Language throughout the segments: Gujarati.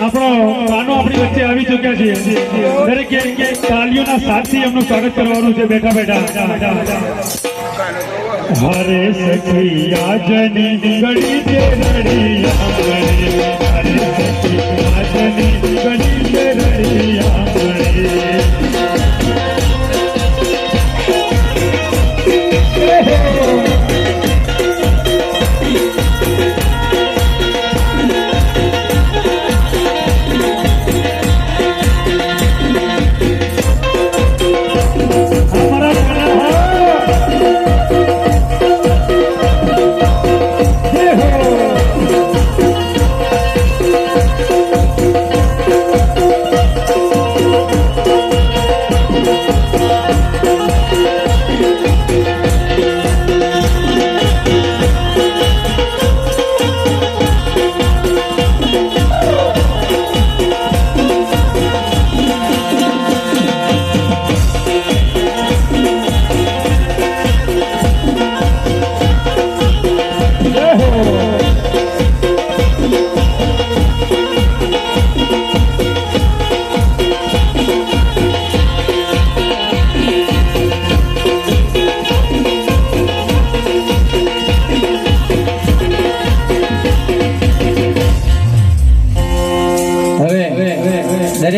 આપણો માનો આપણી વચ્ચે આવી ચુક્યા છે દરેક તાલીઓના સાથથી એમનું સ્વાગત કરવાનું છે. બેઠા બેઠા. હરે સખી આજની ગળી છે રડી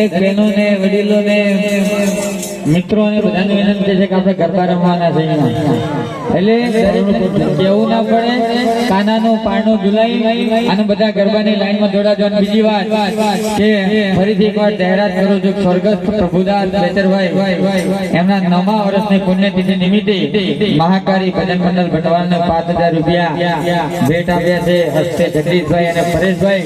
દરેક બહેનોને, વડીલોને, મિત્રોને બધાને વિનંતી છે કે આપણે ગરબા રમવાના છે એટલે કેવું ના પડે, કાનાનું પાણું ઝુલાઈ અને બધા ગરબાની લાઈનમાં જોડાજો બીજી વાત કે ફરીથી એકવાર જાહેરાત કરું છું સ્વર્ગસ્થ પ્રભુદાસ બેચરભાઈ એમના નવા વર્ષની પુણ્યતિથિ નિમિત્તે મહાકારી ભજન મંડળ ભટવાળને પાંચ હજાર રૂપિયા ભેટ આપ્યા છે. હસ્તે જગદીશભાઈ અને પરેશભાઈ.